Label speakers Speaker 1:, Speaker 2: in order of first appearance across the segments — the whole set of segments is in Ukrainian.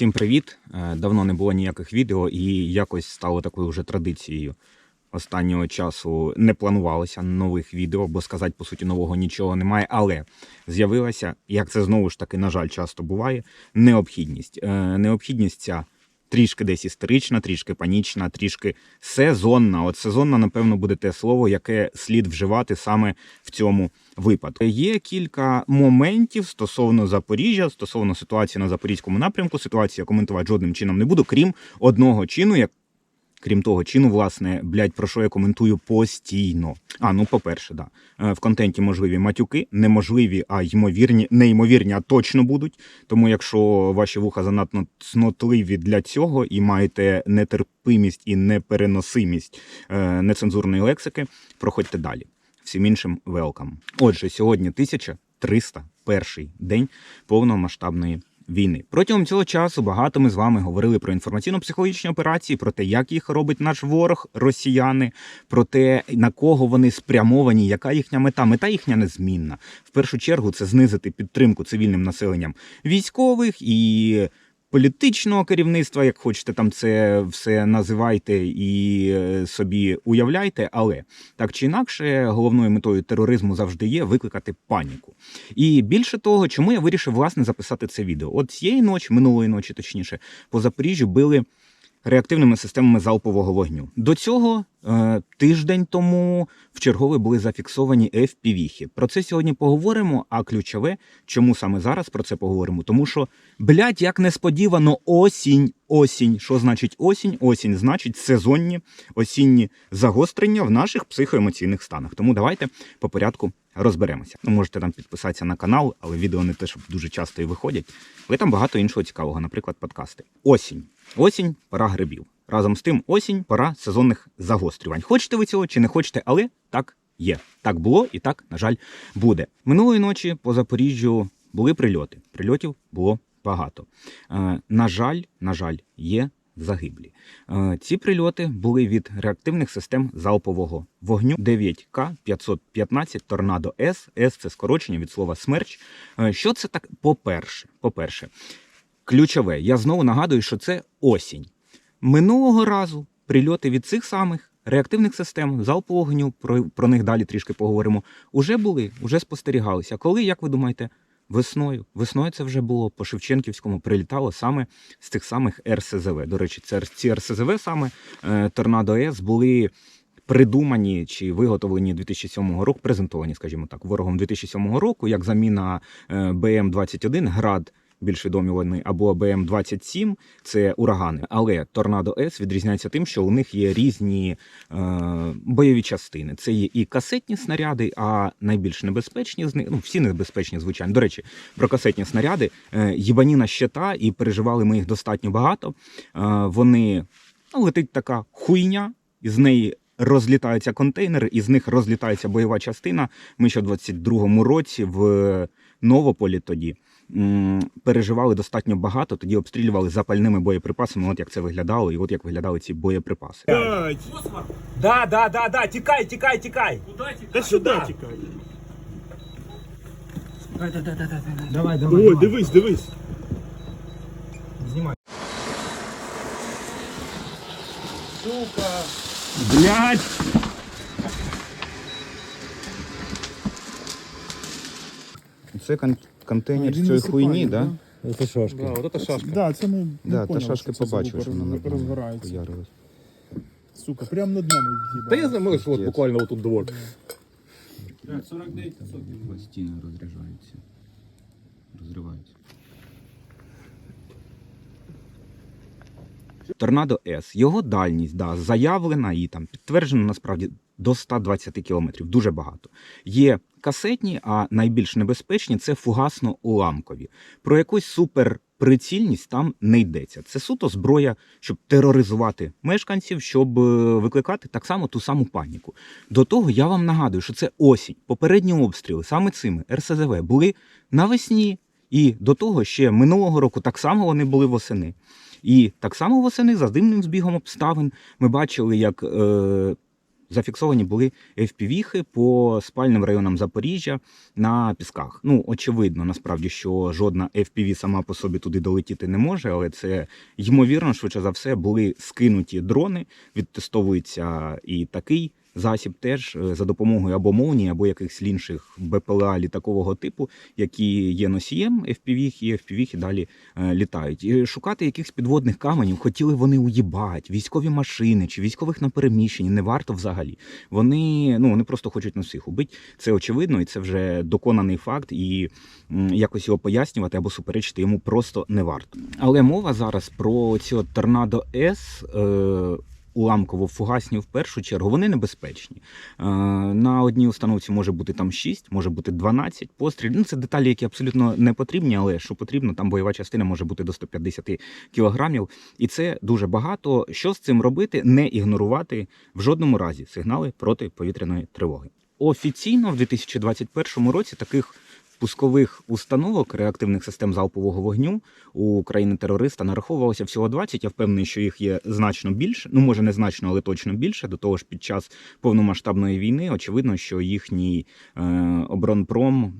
Speaker 1: Всім привіт! Е, Давно не було ніяких відео, і якось стало такою вже традицією. Останнього часу не планувалося нових відео, бо сказати, по суті, нового нічого немає. Але з'явилася, як це знову ж таки, на жаль, часто буває, необхідність. Е, Необхідність ця трішки десь істерична, трішки панічна, трішки сезонна. От сезонна, напевно, буде те слово, яке слід вживати саме в цьому випадку. Є кілька моментів стосовно Запоріжжя, стосовно ситуації на запорізькому напрямку. Ситуацію я коментувати жодним чином не буду, крім одного чину, як Крім того, чину, власне, блядь, про що я коментую постійно. А, ну, по-перше, да. Е, В контенті можливі матюки, неможливі, а ймовірні, неймовірні, а точно будуть. Тому, якщо ваші вуха занадто цнотливі для цього і маєте нетерпимість і непереносимість е, нецензурної лексики, проходьте далі. Всім іншим велкам. Отже, сьогодні 1301 день повномасштабної війни. Протягом цього часу багато ми з вами говорили про інформаційно-психологічні операції, про те, як їх робить наш ворог, росіяни, про те, на кого вони спрямовані, яка їхня мета. Мета їхня незмінна. В першу чергу це знизити підтримку цивільним населенням військових і. Політичного керівництва, як хочете, там це все називайте і е, собі уявляйте, але так чи інакше, головною метою тероризму завжди є викликати паніку. І більше того, чому я вирішив власне записати це відео? От цієї ночі, минулої ночі, точніше, по Запоріжжю били реактивними системами залпового вогню. До цього е, тиждень тому в чергове були зафіксовані FPV-хи. Про це сьогодні поговоримо. А ключове, чому саме зараз про це поговоримо? Тому що, блядь, як несподівано, осінь, осінь. Що значить осінь? Осінь значить сезонні осінні загострення в наших психоемоційних станах. Тому давайте по порядку розберемося. Ну, можете там підписатися на канал, але відео не те, щоб дуже часто і виходять. Але там багато іншого цікавого, наприклад, подкасти. Осінь. Осінь пора грибів. Разом з тим, осінь пора сезонних загострювань. Хочете ви цього чи не хочете, але так є. Так було і так, на жаль, буде. Минулої ночі по Запоріжжю були прильоти. Прильотів було багато. Е, на жаль, на жаль, є загиблі. Е, ці прильоти були від реактивних систем залпового вогню 9К 515 Торнадо С. С це скорочення від слова смерч. Е, що це так? По-перше, по-перше, ключове, я знову нагадую, що це осінь. Минулого разу прильоти від цих самих реактивних систем залпового вогню, про, про них далі трішки поговоримо, уже були, уже спостерігалися. Коли, як ви думаєте, весною? Весною це вже було по Шевченківському, прилітало саме з тих самих РСЗВ. До речі, це ці РСЗВ саме е, Торнадо С були. Придумані чи виготовлені 2007 року, презентовані, скажімо так, ворогом 2007 року, як заміна е, БМ-21 град більш відомі вони, або БМ-27 це урагани. Але Торнадо С відрізняється тим, що у них є різні е, бойові частини. Це є і касетні снаряди, а найбільш небезпечні з них, ну всі небезпечні, звичайно. До речі, про касетні снаряди е, їбаніна щита, і переживали ми їх достатньо багато. Е, вони ну, летить така хуйня, із неї. Розлітаються контейнери, із них розлітається бойова частина. Ми ще в 22-му році в Новополі тоді переживали достатньо багато, тоді обстрілювали запальними боєприпасами. От як це виглядало, і от як виглядали ці боєприпаси.
Speaker 2: Блядь.
Speaker 3: Да, да, да, да, тікай, тікай, тікай.
Speaker 2: Та сюди тікай.
Speaker 3: Давай, давай.
Speaker 2: Ой, дивись, дивись.
Speaker 3: Знімай.
Speaker 2: Сука.
Speaker 1: Блять! Це кон- контейнер
Speaker 4: Він
Speaker 1: цієї хуйні,
Speaker 4: да?
Speaker 1: да?
Speaker 3: Це шашки.
Speaker 2: Да, вот это шашка.
Speaker 4: Да, це ми
Speaker 1: Да,
Speaker 4: не
Speaker 1: та
Speaker 4: поняли,
Speaker 1: шашки
Speaker 4: що це
Speaker 1: побачив,
Speaker 4: звук
Speaker 1: що вона
Speaker 4: роз- розгорається. Сука, прямо над нами
Speaker 2: Та я
Speaker 4: в'їбала.
Speaker 2: знаю, можеш, от
Speaker 1: Пиздец.
Speaker 2: буквально вот тут двор.
Speaker 1: Стіни розряджаються. Розриваються. Торнадо С. Його дальність да, заявлена і там підтверджена насправді до 120 кілометрів. Дуже багато. Є касетні, а найбільш небезпечні це фугасно-уламкові. Про якусь суперприцільність там не йдеться. Це суто зброя, щоб тероризувати мешканців, щоб е, викликати так само ту саму паніку. До того я вам нагадую, що це осінь. Попередні обстріли саме цими РСЗВ були навесні, і до того ще минулого року так само вони були восени. І так само восени за дивним збігом обставин ми бачили, як е, зафіксовані були FPV-хи по спальним районам Запоріжжя на пісках. Ну, очевидно, насправді, що жодна FPV сама по собі туди долетіти не може, але це ймовірно, швидше за все, були скинуті дрони, відтестовується і такий. Засіб теж е, за допомогою або молнії, або якихось інших БПЛА літакового типу, які є носієм FPV, і FPV далі е, літають. І шукати якихось підводних каменів хотіли вони уїбать, військові машини чи військових на переміщенні не варто взагалі. Вони ну вони просто хочуть нас всіх убити. Це очевидно, і це вже доконаний факт. І якось його пояснювати або суперечити йому просто не варто. Але мова зараз про от торнадо С. Е, Уламково-фугасні в першу чергу, вони небезпечні. Е, на одній установці може бути там 6, може бути 12 пострілів. Ну, це деталі, які абсолютно не потрібні, але що потрібно, там бойова частина може бути до 150 кілограмів. І це дуже багато. Що з цим робити? Не ігнорувати в жодному разі сигнали протиповітряної тривоги. Офіційно в 2021 році таких пускових установок реактивних систем залпового вогню у країни-терориста нараховувалося всього 20. Я впевнений, що їх є значно більше. Ну, може, не значно, але точно більше. До того ж, під час повномасштабної війни очевидно, що їхній е, оборонпром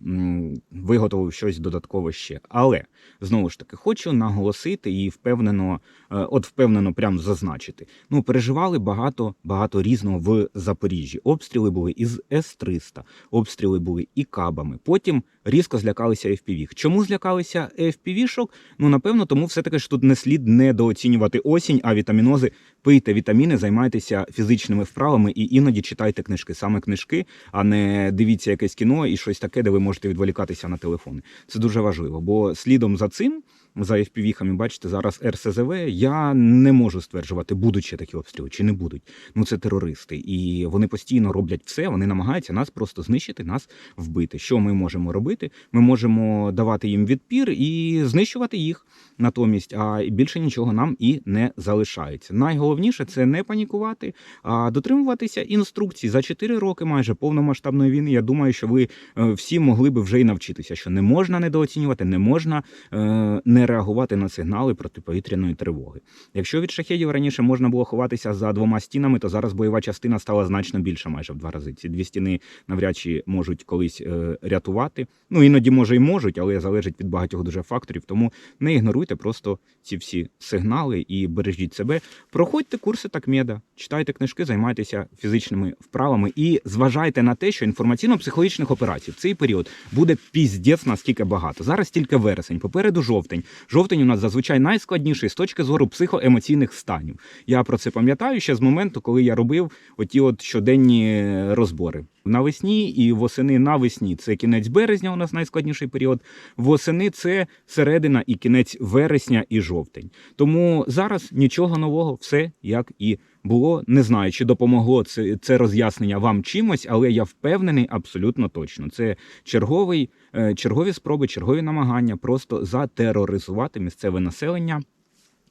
Speaker 1: виготовив щось додаткове ще. Але знову ж таки хочу наголосити і впевнено, е, от впевнено, прям зазначити. Ну, переживали багато багато різного в Запоріжжі. Обстріли були із С-300, обстріли були і кабами. Потім різко злякалися FPV. Чому злякалися FPV-шок? Ну, напевно, тому все-таки ж тут не слід недооцінювати осінь, а вітамінози. Пийте вітаміни, займайтеся фізичними вправами і іноді читайте книжки. Саме книжки, а не дивіться якесь кіно і щось таке, де ви можете відволікатися на телефони. Це дуже важливо, бо слідом за цим. За FPV-хами, бачите, зараз РСЗВ, я не можу стверджувати, будуть ще такі обстріли чи не будуть. Ну це терористи, і вони постійно роблять все. Вони намагаються нас просто знищити, нас вбити. Що ми можемо робити? Ми можемо давати їм відпір і знищувати їх натомість. А більше нічого нам і не залишається. Найголовніше це не панікувати, а дотримуватися інструкцій за 4 роки майже повномасштабної війни. Я думаю, що ви е, всі могли би вже й навчитися, що не можна недооцінювати, не можна е, не реагувати на сигнали протиповітряної тривоги. Якщо від шахедів раніше можна було ховатися за двома стінами, то зараз бойова частина стала значно більша, майже в два рази. Ці дві стіни навряд чи можуть колись е, рятувати. Ну іноді може й можуть, але залежить від багатьох дуже факторів. Тому не ігноруйте просто ці всі сигнали і бережіть себе. Проходьте курси такмеда, читайте книжки, займайтеся фізичними вправами і зважайте на те, що інформаційно-психологічних операцій в цей період буде піздець наскільки багато. Зараз тільки вересень, попереду жовтень. Жовтень у нас зазвичай найскладніший з точки зору психоемоційних станів. Я про це пам'ятаю ще з моменту, коли я робив оті от щоденні розбори. Навесні і восени навесні це кінець березня, у нас найскладніший період. Восени це середина і кінець вересня і жовтень. Тому зараз нічого нового, все як і було. Не знаю, чи допомогло це, це роз'яснення вам чимось, але я впевнений абсолютно точно. Це черговий, е, чергові спроби, чергові намагання просто затероризувати місцеве населення.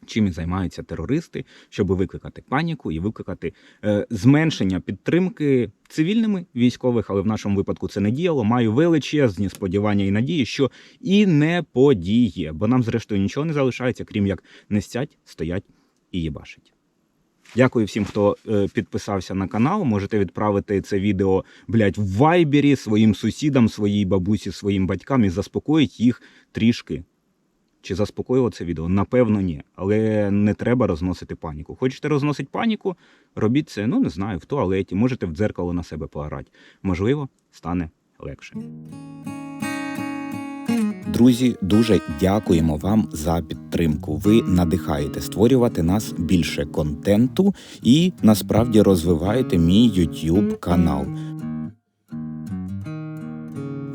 Speaker 1: Чим і займаються терористи, щоб викликати паніку і викликати е, зменшення підтримки цивільними військових, але в нашому випадку це не діяло. Маю величезні сподівання і надії, що і не подіє, бо нам, зрештою, нічого не залишається, крім як не стять, стоять і їбашить. Дякую всім, хто е, підписався на канал. Можете відправити це відео блядь, в вайбері своїм сусідам, своїй бабусі, своїм батькам і заспокоїть їх трішки. Чи заспокоїло це відео? Напевно, ні. Але не треба розносити паніку. Хочете розносити паніку? Робіть це, ну не знаю, в туалеті, можете в дзеркало на себе поорати. Можливо, стане легше. Друзі, дуже дякуємо вам за підтримку. Ви надихаєте створювати нас більше контенту і насправді розвиваєте мій YouTube канал.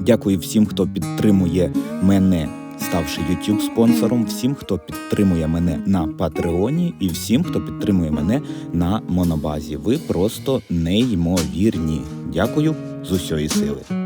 Speaker 1: Дякую всім, хто підтримує мене, ставши YouTube спонсором, всім, хто підтримує мене на Патреоні, і всім, хто підтримує мене на Монобазі. Ви просто неймовірні. Дякую з усієї сили.